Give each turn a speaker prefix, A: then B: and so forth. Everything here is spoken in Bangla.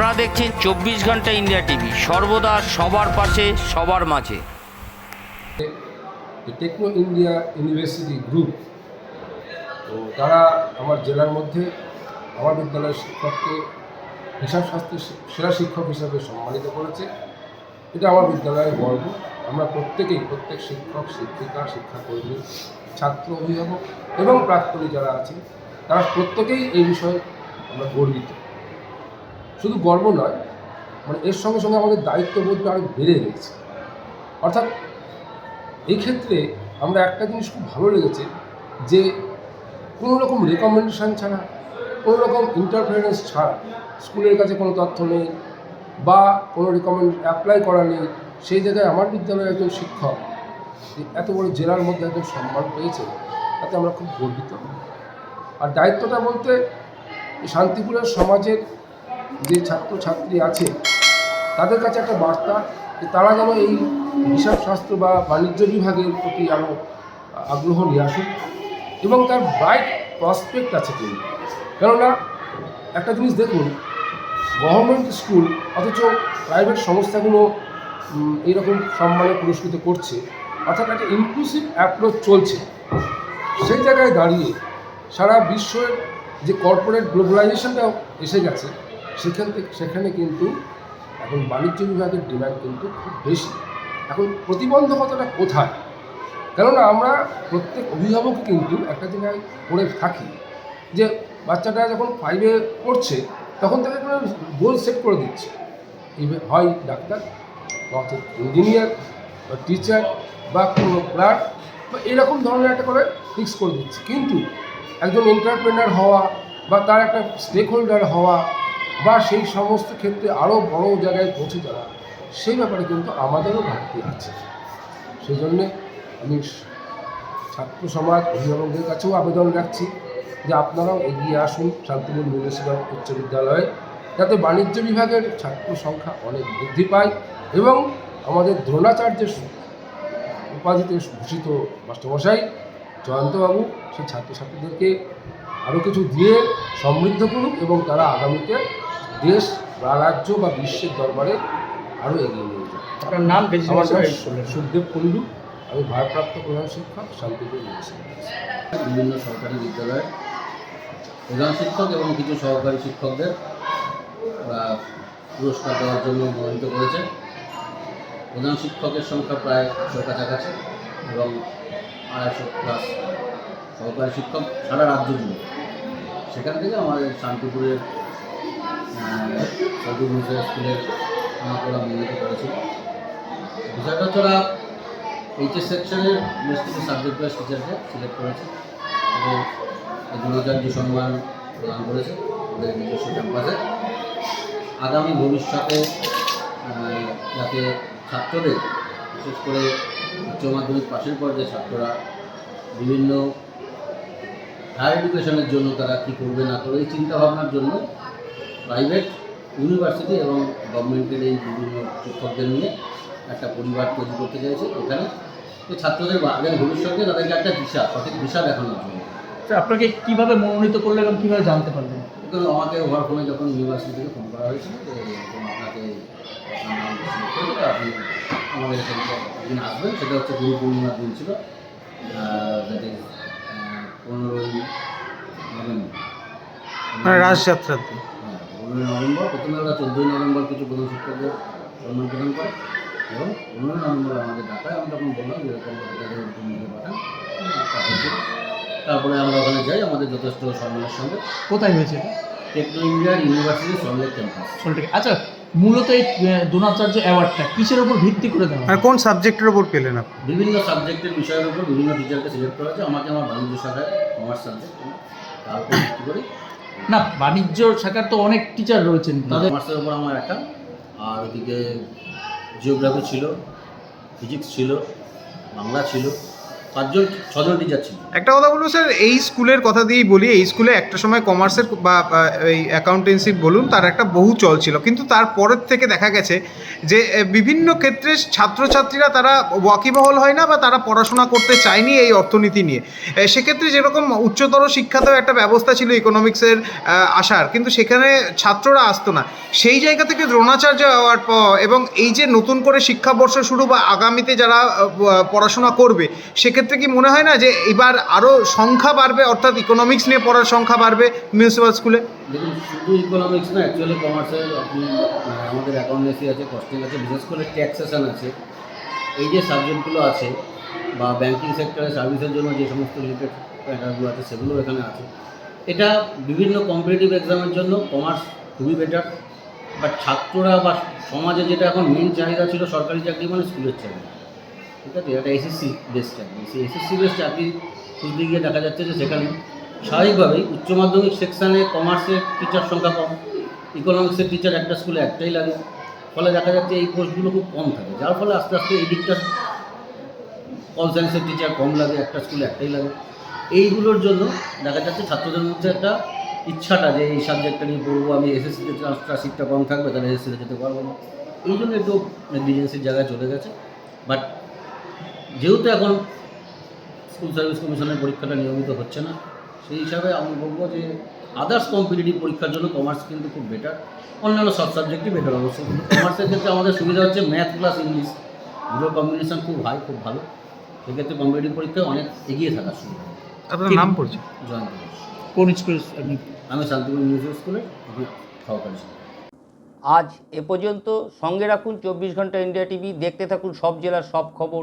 A: আপনারা দেখছেন চব্বিশ ঘণ্টা ইন্ডিয়া টিভি। সর্বদা সবার পাশে, সবার মাঝে।
B: টেকনো ইন্ডিয়া ইউনিভার্সিটি গ্রুপ, তো তারা আমার জেলার মধ্যে আমার বিদ্যালয়ের শিক্ষককে হিসাব শাস্ত্রের সেরা শিক্ষক হিসাবে সম্মানিত করেছে। এটা আমার বিদ্যালয়ের গর্ব। আমরা প্রত্যেকেই, প্রত্যেক শিক্ষক, শিক্ষিকা, শিক্ষাকর্মী, ছাত্র, অভিভাবক এবং প্রাক্তনী যারা আছে, তারা প্রত্যেকেই এই বিষয়ে আমরা গর্বিত। শুধু গর্ব নয় মানে এর সঙ্গে সঙ্গে আমাদের দায়িত্ববোধটা আরও বেড়ে গেছে। অর্থাৎ এই ক্ষেত্রে আমরা একটা জিনিস খুব ভালো লেগেছে যে কোনো রকম রেকমেন্ডেশন ছাড়া, কোনো রকম ইন্টারফারেন্স ছাড়া স্কুলের কাছে কোনো তথ্য নেই বা কোনো রেকমেন্ড অ্যাপ্লাই করা নেই, সেই জায়গায় আমার বিদ্যালয়ের একজন শিক্ষক এত বড় জেলার মধ্যে একজন সম্মান পেয়েছে, তাতে আমরা খুব গর্বিত। আর দায়িত্বটা বলতে শান্তিপুরের সমাজের যে ছাত্রছাত্রী আছে, তাদের কাছে একটা বার্তা যে তারা যেন এই হিসাব শাস্ত্র বা বাণিজ্য বিভাগের প্রতি আরও আগ্রহ নিয়ে আসুক এবং তার ব্রাইট প্রসপেক্ট আছে কিন্তু। কেননা একটা জিনিস দেখুন গভর্নমেন্ট স্কুল অথচ প্রাইভেট সংস্থাগুলো এইরকম সম্মানে পুরস্কৃত করছে, অর্থাৎ একটা ইনক্লুসিভ অ্যাপ্রোচ চলছে। সেই জায়গায় দাঁড়িয়ে সারা বিশ্বের যে কর্পোরেট গ্লোবালাইজেশনটা এসে গেছে সেখান থেকে, সেখানে কিন্তু এখন বাণিজ্য বিভাগের ডিমান্ড কিন্তু খুব বেশি। এখন প্রতিবন্ধকতাটা কোথায়? কেননা আমরা প্রত্যেক অভিভাবক কিন্তু একটা জায়গায় করে থাকি যে বাচ্চাটা যখন ফাইভে পড়ছে, তখন তাকে কোনো গোল সেট করে দিচ্ছে। হয় ডাক্তার নয়তো ইঞ্জিনিয়ার বা টিচার বা কোনো ক্লার্ক বা এরকম ধরনের একটা করে ফিক্স করে দিচ্ছে। কিন্তু একজন এন্টারপ্রেনার হওয়া, বা তার একটা স্টেক হোল্ডার হওয়া বা সেই সমস্ত ক্ষেত্রে আরও বড় জায়গায় পৌঁছে যাওয়া, সেই ব্যাপারে কিন্তু আমাদেরও ঘাটতি আছে সেই জন্যে আমি ছাত্র সমাজ অভিভাবকদের কাছেও আবেদন রাখছি যে আপনারাও এগিয়ে আসুন শান্তিপুর মিউনিসিপ্যাল উচ্চ বিদ্যালয়ে, যাতে বাণিজ্য বিভাগের ছাত্র সংখ্যা অনেক বৃদ্ধি পায় এবং আমাদের দ্রোণাচার্যের উপাধিতে ভূষিত মাস্টারমশাই জয়ন্তবাবু, সেই ছাত্রছাত্রীদেরকে আরও কিছু দিয়ে সমৃদ্ধ করুক এবং তারা আগামীতে দেশ বা রাজ্য বা বিশ্বের দরবারে আরও এগিয়ে নিয়ে যাক
C: আপনার নাম বেশি
B: আমার নাম সুখদেব কুণ্ডু। আমি ভারপ্রাপ্ত প্রধান শিক্ষক শান্তিপুর
D: বিভিন্ন সরকারি বিদ্যালয়ে প্রধান শিক্ষক এবং কিছু সহকারী শিক্ষকদের পুরস্কার দেওয়ার জন্য মনোনীত করেছে। প্রধান শিক্ষকের সংখ্যা প্রায় একশোর কাছাকাছি এবং আড়াইশো প্লাস সহকারী শিক্ষক সারা রাজ্য জুড়ে। সেখান থেকে আমাদের শান্তিপুরের শান্তিপুর মিউনিসিপ্যাল স্কুলের ওরা মনোনীত করেছিল বিষয়টা এইচএস সেকশনের বেশ কিছু সাবজেক্ট ওয়াইজ টিচারকে সিলেক্ট করেছে। এবং দ্রোণাচার্য সম্মান প্রদান করেছে ওদের নিজস্ব ক্যাম্পাসে আগামী ভবিষ্যতে যাতে ছাত্রদের, বিশেষ করে উচ্চ মাধ্যমিক পাশের পর যে ছাত্ররা বিভিন্ন হায়ার এডুকেশনের জন্য তারা কী করবে না করবে, এই চিন্তাভাবনার জন্য প্রাইভেট ইউনিভার্সিটি এবং গভর্নমেন্টের এই বিভিন্ন শিক্ষকদের নিয়ে একটা পরিবার তৈরি করতে চাইছে এখানে। তো ছাত্রদের আগামী ভবিষ্যতে তাদেরকে একটা দিশা সঠিক দিশা দেখানোর জন্য।
C: আচ্ছা, আপনাকে কীভাবে মনোনীত করল এবং কীভাবে জানতে পারলেন?
D: আমাকে ওভার ফোনে যখন ইউনিভার্সিটি থেকে ফোন করা হয়েছিল যে এরকম আপনাকে আপনি আমাদের এখানে একদিন আসবেন সেটা হচ্ছে গুরু পূর্ণিমার দিন ছিল দ্যাট ইজ পনেরোই নভেম্বর।
E: মানে রাজযাত্রার দিন।
D: হ্যাঁ পনেরোই নভেম্বর প্রথমে ওরা চোদ্দোই নভেম্বর কিছু প্রধান শিক্ষকদের সম্মান প্রদান করে এবং পনেরোই নভেম্বর আমাদের ডাকায়। আমি তখন বললাম যে এরকম পাঠান। তারপরে আমরা ওখানে যাই আমাদের যথেষ্ট সম্মানের সঙ্গে।
C: কোথায় হয়েছে
D: টেকনো ইন্ডিয়ার ইউনিভার্সিটি সল্টলেক ক্যাম্পাস।
C: সল্টলেক আচ্ছা মূলত এই দ্রোণাচার্য অ্যাওয়ার্ডটা কিসের উপর ভিত্তি করে দেওয়া
E: আর কোন সাবজেক্টের উপর পেলেন আপনি?
D: বিভিন্ন সাবজেক্টের বিষয়ের উপর বিভিন্ন টিচারকে সিলেক্ট করা হয়েছে। আমাকে আমার বাণিজ্য শাখায় কমার্স সাবজেক্ট তার উপর ভিত্তি করি
C: না বাণিজ্য শাখার তো অনেক টিচার রয়েছেন।
D: তাদের উপর আমার একটা। আর ওদিকে জিওগ্রাফি ছিল ফিজিক্স ছিল বাংলা ছিল। পাঁচজন, ছজন টিচার ছিল।
E: একটা কথা বলব স্যার, এই স্কুলের কথা দিয়েই বলি, এই স্কুলে একটা সময় কমার্সের বা এই অ্যাকাউন্টেন্সি বলুন, তার একটা বহু চল ছিল। কিন্তু তারপরের থেকে দেখা গেছে যে বিভিন্ন ক্ষেত্রে ছাত্রছাত্রীরা তারা ওয়াকিবহল হয় না বা তারা পড়াশোনা করতে চায়নি এই অর্থনীতি নিয়ে। সেক্ষেত্রে যেরকম উচ্চতর শিক্ষাতেও একটা ব্যবস্থা ছিল ইকোনমিক্সের আসার, কিন্তু সেখানে ছাত্ররা আসতো না। সেই জায়গা থেকে দ্রোণাচার্য অ্যাওয়ার্ড এবং এই যে নতুন করে শিক্ষাবর্ষ শুরু বা আগামীতে যারা পড়াশোনা করবে, সেক্ষেত্রে কি মনে হয় না যে এবার আরও সংখ্যা বাড়বে, অর্থাৎ ইকোনমিক্স নিয়ে পড়ার সংখ্যা বাড়বে মিউনিসিপ্যাল স্কুলে
D: দেখুন, শুধু ইকোনমিক্স না অ্যাকচুয়ালি কমার্সের আপনি আমাদের অ্যাকাউন্টেন্সি আছে কস্টিং আছে, বিশেষ করে ট্যাক্সেশন আছে। এই যে সাবজেক্টগুলো আছে, বা ব্যাঙ্কিং সেক্টরে সার্ভিসের জন্য যে সমস্ত রিলেটেড ম্যাটারগুলো আছে, সেগুলো এখানে আছে। এটা বিভিন্ন কম্পিটিটিভ এক্সামের জন্য কমার্স খুবই বেটার বা ছাত্ররা বা সমাজে যেটা এখন মেন চাহিদা ছিল সরকারি চাকরি মানে স্কুলের চাকরি। ঠিক আছে এটা এসএসসি বেস্ট চাকরি এসএসসি বেস চাকরি খুঁজতে গিয়ে দেখা যাচ্ছে যে সেখানে স্বাভাবিকভাবেই উচ্চ মাধ্যমিক সেকশানে কমার্সের টিচার সংখ্যা কম ইকোনমিক্সের টিচার একটা স্কুলে একটাই লাগে। ফলে দেখা যাচ্ছে এই কোর্সগুলো খুব কম থাকে, যার ফলে আস্তে আস্তে এই দিকটা অল সায়েন্সের টিচার কম লাগে, একটা স্কুলে একটাই লাগে। এইগুলোর জন্য দেখা যাচ্ছে ছাত্রদের মধ্যে একটা ইচ্ছাটা যে এই সাবজেক্টটা নিয়ে পড়ব, আমি এসএসসিতে চান্সটা সিটটা কম থাকবে, তাহলে এসএসসিতে যেতে পারব না। এই জন্য একটু নেগলিজেন্সির জায়গায় চলে গেছে। বাট যেহেতু এখন স্কুল সার্ভিস কমিশনের পরীক্ষাটা নিয়মিত হচ্ছে না সেই হিসাবে আমি বলব যে আদার্স কম্পিটিটিভ পরীক্ষার জন্য কমার্স কিন্তু খুব বেটার অন্যান্য সব সাবজেক্টই বেটার অবশ্যই কিন্তু কমার্সের ক্ষেত্রে আমাদের সুবিধা হচ্ছে ম্যাথ প্লাস ইংলিশ দুটোর কম্বিনেশন খুব হাই খুব ভালো। সেক্ষেত্রে কম্পিটিটিভ পরীক্ষায় অনেক এগিয়ে থাকার সুবিধা।
E: আপনার নাম পড়ছে?
D: জয়েন করুন।
C: কোন স্কুল আপনি?
D: আমি শান্তিপুর মিউজিক স্কুলে সহকারী।
A: আজ এ পর্যন্ত সঙ্গে রাখুন চব্বিশ ঘণ্টা ইন্ডিয়া টিভি দেখতে থাকুন সব জেলার সব খবর।